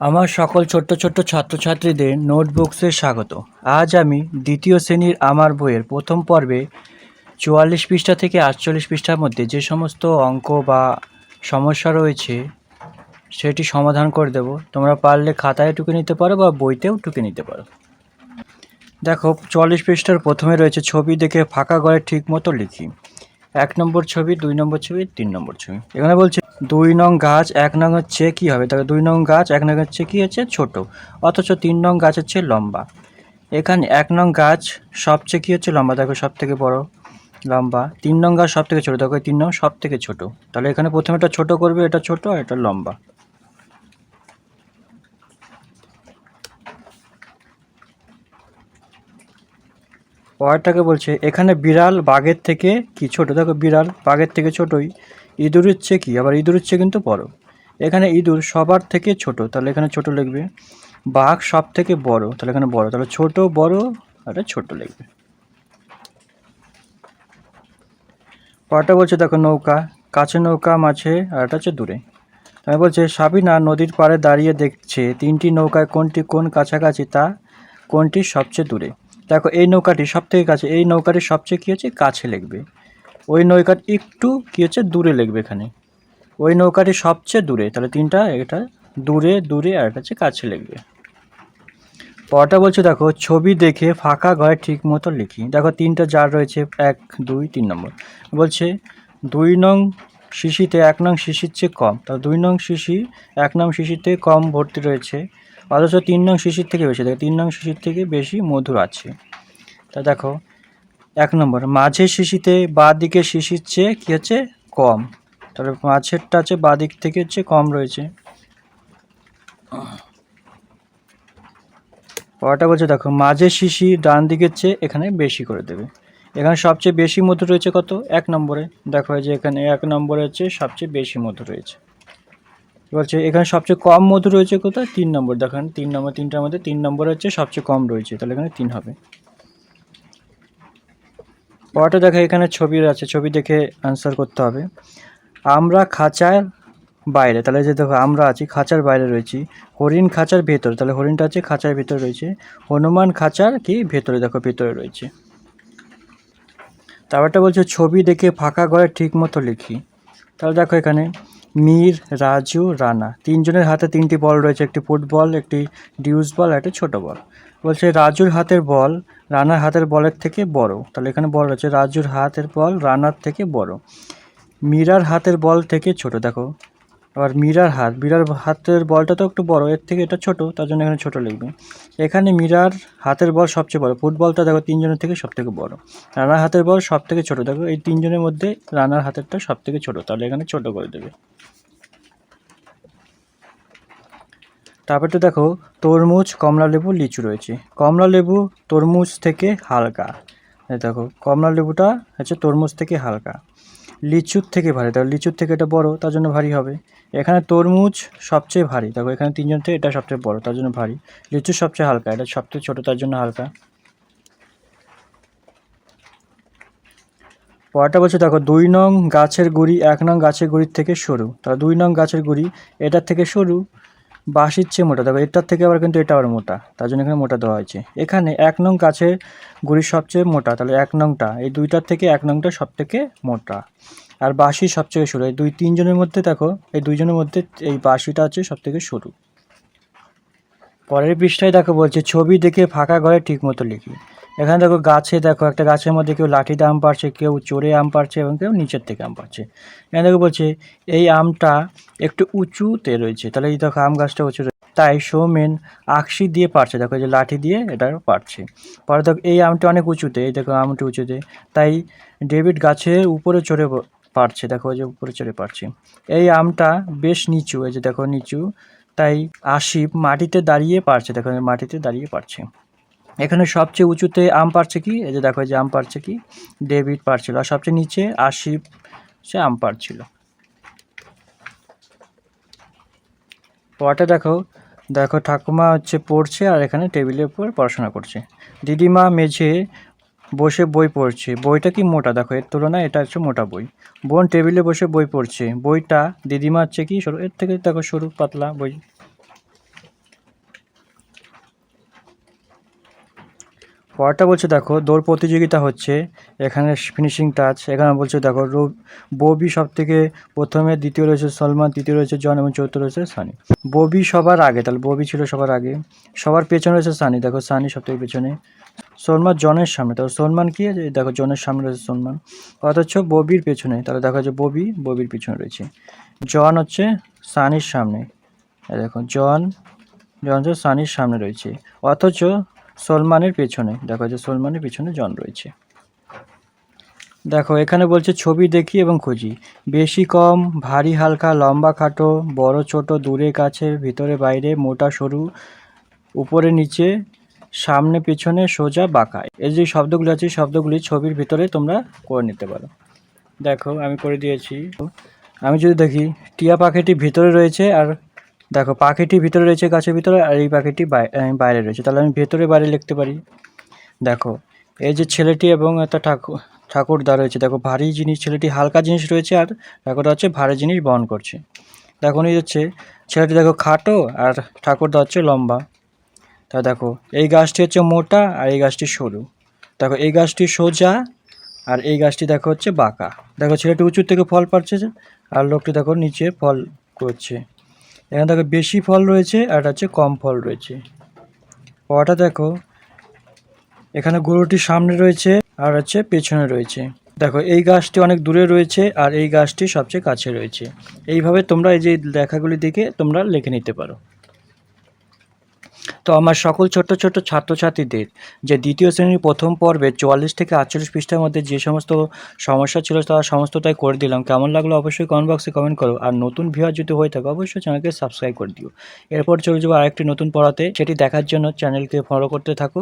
আমার সকল ছোট্ট ছোট্ট ছাত্রছাত্রীদের নোটবুকসে স্বাগত। আজ আমি দ্বিতীয় শ্রেণির আমার বইয়ের প্রথম পর্বে চুয়াল্লিশ পৃষ্ঠা থেকে আটচল্লিশ পৃষ্ঠার মধ্যে যে সমস্ত অঙ্ক বা সমস্যা রয়েছে, সেটি সমাধান করে দেব। তোমরা পারলে খাতায় টুকে নিতে পারো বা বইতেও টুকে নিতে পারো। দেখো, চুয়াল্লিশ পৃষ্ঠার প্রথমে রয়েছে ছবি দেখে ফাঁকা ঘরে ঠিক মতো লিখি। এক নম্বর ছবি, দুই নম্বর ছবি, তিন নম্বর ছবি। এখানে বলছে, দুই নং গাছ, এক নং হচ্ছে কি হবে? তাহলে দুই নং গাছ, এক নং হচ্ছে কি হচ্ছে? ছোট। অথচ তিন নং গাছ হচ্ছে লম্বা। এখানে এক নং গাছ সবচেয়ে কী হচ্ছে? লম্বা। দেখো সব থেকে বড় লম্বা। তিন নং গাছ সব থেকে ছোটো। দেখো তিন নং সব থেকে ছোটো। তাহলে এখানে প্রথমে এটা ছোটো করবে, এটা ছোটো, আর এটা লম্বা। পরেরটাকে বলছে, এখানে বিড়াল বাঘের থেকে কি ছোট? দেখো, বিড়াল বাঘের থেকে ছোটই। ইঁদুরের চেয়ে কী? আবার ইঁদুরের চেয়ে কিন্তু বড়। এখানে ইঁদুর সবার থেকে ছোট, তাহলে এখানে ছোট লিখবে। বাঘ সব থেকে বড়, তাহলে এখানে বড়। তাহলে ছোট, বড় এটা ছোট লিখবে। পরটা বলছে, দেখো, নৌকা। কাছে নৌকা মাছে আর এটা হচ্ছে দূরে। তাই বলছে, সাবিনা নদীর পাড়ে দাঁড়িয়ে দেখছে তিনটি নৌকায় কোনটি কোন কাছাকাছি তা, কোনটি সবচেয়ে দূরে? দেখো, এই নৌকাটি সব থেকে কাছে, এই নৌকাটি সবচেয়ে কী হচ্ছে? কাছে লিখবে ওই নৌকাটি একটু কী হচ্ছে? দূরে লিখবে এখানে। ওই নৌকাটি সবচেয়ে দূরে, তাহলে তিনটা এটা দূরে দূরে আর এটা হচ্ছে কাছে লিখবে পরটা বলছে, দেখো, ছবি দেখে ফাঁকা ঘরে ঠিক মতো লিখি। দেখো, তিনটা জার রয়েছে, এক, দুই, তিন নম্বর। বলছে, দুই নং শিশিতে এক নং শিশির চেয়ে কম। তাহলে দুই নং শিশি, এক নং শিশিতে কম ভর্তি রয়েছে। অথচ তিন নং শিশির থেকে বেশি, দেখো, তিন নং শিশির থেকে বেশি মধুর আছে। তা দেখো, এক নম্বর, মাঝের শিশিতে বা দিকে শিশির চেয়ে কী হচ্ছে? কম। তাহলে মাঝেরটা আছে বা দিক থেকে হচ্ছে কম রয়েছে। পরটা বলছে, দেখো, মাঝের শিশি ডান দিকের চেয়ে এখানে বেশি করে দেবে। এখানে সবচেয়ে বেশি মধু রয়েছে কত? এক নম্বরে। দেখো যে এখানে এক নম্বরে হচ্ছে সবচেয়ে বেশি মধু রয়েছে। বলছে? এখানে সবচেয়ে কম মধু রয়েছে কোথায়? তিন নম্বর। দেখেন, তিন নম্বর, তিনটার মধ্যে তিন নম্বর হচ্ছে সবচেয়ে কম রয়েছে। তাহলে এখানে তিন হবে। পরটা দেখো এখানে ছবি আছে। ছবি দেখে আনসার করতে হবে। আমরা খাঁচার বাইরে, তাহলে যে দেখো, আমরা আছি, খাঁচার বাইরে রয়েছি। হরিণ খাঁচার ভেতর, তাহলে হরিণটা আছে খাঁচার ভেতরে রয়েছে। হনুমান খাঁচার কি? ভেতরে, দেখো, ভেতরে রয়েছে। তারপরটা বলছে, ছবি দেখে ফাঁকা ঘরে ঠিক মতো লিখি। তাহলে দেখো এখানে মীর, রাজু, রানা। তিনজনের হাতে তিনটি বল রয়েছে, একটি ফুটবল, একটি ডিউস বল একটি ছোট বল। বলছে, রাজুর হাতের বল রানার হাতের বলের থেকে বড়। তাহলে এখানে বল রয়েছে, রাজুর হাতের বল রানার থেকে বড়। মীরার হাতের বল থেকে ছোট। দেখো আবার মিরার হাত, মিরার হাতের বলটা তো একটু বড়, এর থেকে এটা ছোট, তার জন্য এখানে ছোট লিখবে। এখানে মিরার হাতের বল সবচেয়ে বড়, ফুটবলটা দেখো তিনজনের থেকে সব থেকে বড়। রানার হাতের বল সব থেকে ছোট, দেখো এই তিনজনের মধ্যে রানার হাতেরটা সব থেকে ছোট, তাহলে এখানে ছোট করে দেবে। তারপরে তো দেখো তরমুজ কমলা লেবু লিচু রয়েছে। কমলা লেবু তরমুজ থেকে হালকা। দেখো, কমলা লেবুটা হচ্ছে তরমুজ থেকে হালকা। লিচুর থেকে ভারী। দেখো, লিচুর থেকে এটা বড়, তার জন্য ভারী হবে। এখানে তরমুজ সবচেয়ে ভারী। দেখো, এখানে তিনজন থেকে এটা সবচেয়ে বড়, তার জন্য ভারী। লিচু সবচেয়ে হালকা, এটা সবচেয়ে ছোটো, তার জন্য হালকা। পরটা বলছে, দেখো, দুই নং গাছের গুড়ি, এক নং গাছের গুড়ির থেকে সরু। তাহলে দুই নং গাছের গুড়ি, এটার থেকে সরু বাঁশির চেয়ে মোটা। দেখো, এটার থেকে আবার কিন্তু এটা আবার মোটা। তার জন্য এখানে মোটা দেওয়া হয়েছে। এখানে এক নং গাছের গুড়ি সবচেয়ে মোটা, তাহলে এক নংটা। এই দুইটার থেকে এক নংটা সব থেকে মোটা। আর বাঁশি সবচেয়ে সরু। এই দুই, তিনজনের মধ্যে দেখো, এই দুইজনের মধ্যে এই বাঁশিটা হচ্ছে সব থেকে সরু। পরের পৃষ্ঠায় দেখো বলছে, ছবি দেখে ফাঁকা ঘরে ঠিক মতো লিখি। এখানে দেখো গাছে দেখো, একটা গাছের মধ্যে কেউ লাঠিতে আম পারছে কেউ চড়ে আম পারছে এবং কেউ নিচের থেকে আম পারছে এখানে দেখো বলছে, এই আমটা একটু উঁচুতে রয়েছে। তাহলে এই দেখো আম গাছটা উঁচু তাই সৌমেন আকশি দিয়ে পারছে দেখো যে লাঠি দিয়ে এটা পারছে পরে দেখো, এই আমটা অনেক উঁচুতে, এই দেখো আমটা উঁচুতে। তাই ডেভিড গাছের উপরে চড়ে পারছে দেখো যে উপরে চড়ে পারছে এই আমটা বেশ নিচু, এই যে দেখো নিচু। তাই আশিপ মাটিতে দাঁড়িয়ে পারছে দেখো মাটিতে দাঁড়িয়ে পারছে এখানে সবচেয়ে উঁচুতে আম পারছে কি? এই যে দেখো যে আম পারছে কি? ডেভিড পারছিল। আর সবচেয়ে নিচে আশিপ সে আম পারছিল। পরটা দেখো দেখো ঠাকুমা হচ্ছে পড়ছে আর এখানে টেবিলের উপর পড়াশোনা করছে। দিদিমা মেঝে বসে বই পড়ছে। বইটা কি মোটা? দেখো, এর তুলনায় এটা হচ্ছে মোটা বই। বোন টেবিলে বসে বই পড়ছে। বইটা দিদিমা হচ্ছে কি? সরু এর থেকে দেখো সরু, পাতলা বই। পরেরটা বলছে, দেখো, দৌড় প্রতিযোগিতা হচ্ছে, এখানে ফিনিশিং টাচ এখানে বলছে, দেখো ববি সব থেকে প্রথমে, দ্বিতীয় রয়েছে সলমান তৃতীয় রয়েছে জন এবং চতুর্থ রয়েছে সানি ববি সবার আগে, তাহলে ববি ছিল সবার আগে, সবার পেছনে রয়েছে সানি, দেখো, সানি সব থেকে পেছনে সলমান জনের সামনে, তাহলে সলমান কি আছে? দেখো, জনের সামনে রয়েছে সলমান, অথচ ববির পেছনে, তাহলে দেখা যাচ্ছে ববি, ববির পেছনে রয়েছে জন হচ্ছে সানির সামনে দেখো, জন জন হচ্ছে সানির সামনে রয়েছে, অথচ সলমানের পেছনে, দেখো যে সলমানের পেছনে জন রয়েছে। দেখো, এখানে বলছে ছবি দেখি এবং খুঁজি। বেশি কম, ভারী হালকা, লম্বা খাটো, বড় ছোট, দূরে কাছে ভিতরে বাইরে, মোটা সরু, উপরে নিচে, সামনে পিছনে, সোজা বাঁকা এই যে শব্দগুলি আছে শব্দগুলি ছবির ভিতরে তোমরা করে নিতে পারো। দেখো, আমি করে দিয়েছি। আমি যদি দেখি, টিয়া পাখিটি ভিতরে রয়েছে আর দেখো, পাখিটি ভিতরে রয়েছে, গাছের ভিতরে, আর এই পাখিটি বাই- বাইরে রয়েছে। তাহলে আমি ভেতরে, বাইরে লিখতে পারি। দেখো, এই যে ছেলেটি এবং একটা ঠাকুর ঠাকুরদা রয়েছে। দেখো, ভারী জিনিস, ছেলেটি হালকা জিনিস রয়েছে, আর ঠাকুরদা হচ্ছে ভারী জিনিস বহন করছে। দেখো এই হচ্ছে, ছেলেটি দেখো খাটো, আর ঠাকুরদা হচ্ছে লম্বা। তা দেখো, এই গাছটি হচ্ছে মোটা, আর এই গাছটি সরু। দেখো, এই গাছটি সোজা, আর এই গাছটি দেখো হচ্ছে বাঁকা। দেখো, ছেলেটি উঁচু থেকে ফল পাচ্ছে আর লোকটি দেখো নিচে ফল করছে। এখানে দেখো বেশি ফল রয়েছে আর হচ্ছে কম ফল রয়েছে। পড়াটা দেখো, এখানে গরুটি সামনে রয়েছে আর হচ্ছে পেছনে রয়েছে। দেখো, এই গাছটি অনেক দূরে রয়েছে আর এই গাছটি সবচেয়ে কাছে রয়েছে। এইভাবে তোমরা এই যে লেখাগুলি দেখে তোমরা লিখে নিতে পারো। তো আমার সকল ছোট ছোট্ট ছাত্রছাত্রীদের যে দ্বিতীয় শ্রেণির প্রথম পর্বে চুয়াল্লিশ থেকে আটচল্লিশ পৃষ্ঠার মধ্যে যে সমস্ত সমস্যা ছিল তারা সমস্তটাই করে দিলাম। কেমন লাগল অবশ্যই কমেন্ট বক্সে কমেন্ট করো। আর নতুন ভিউয়ার যদি হয়ে থাকে, অবশ্যই চ্যানেলকে সাবস্ক্রাইব করে দিও। এরপর চলে যাব আরেকটি নতুন পড়াতে। সেটি দেখার জন্য চ্যানেলকে ফলো করতে থাকো।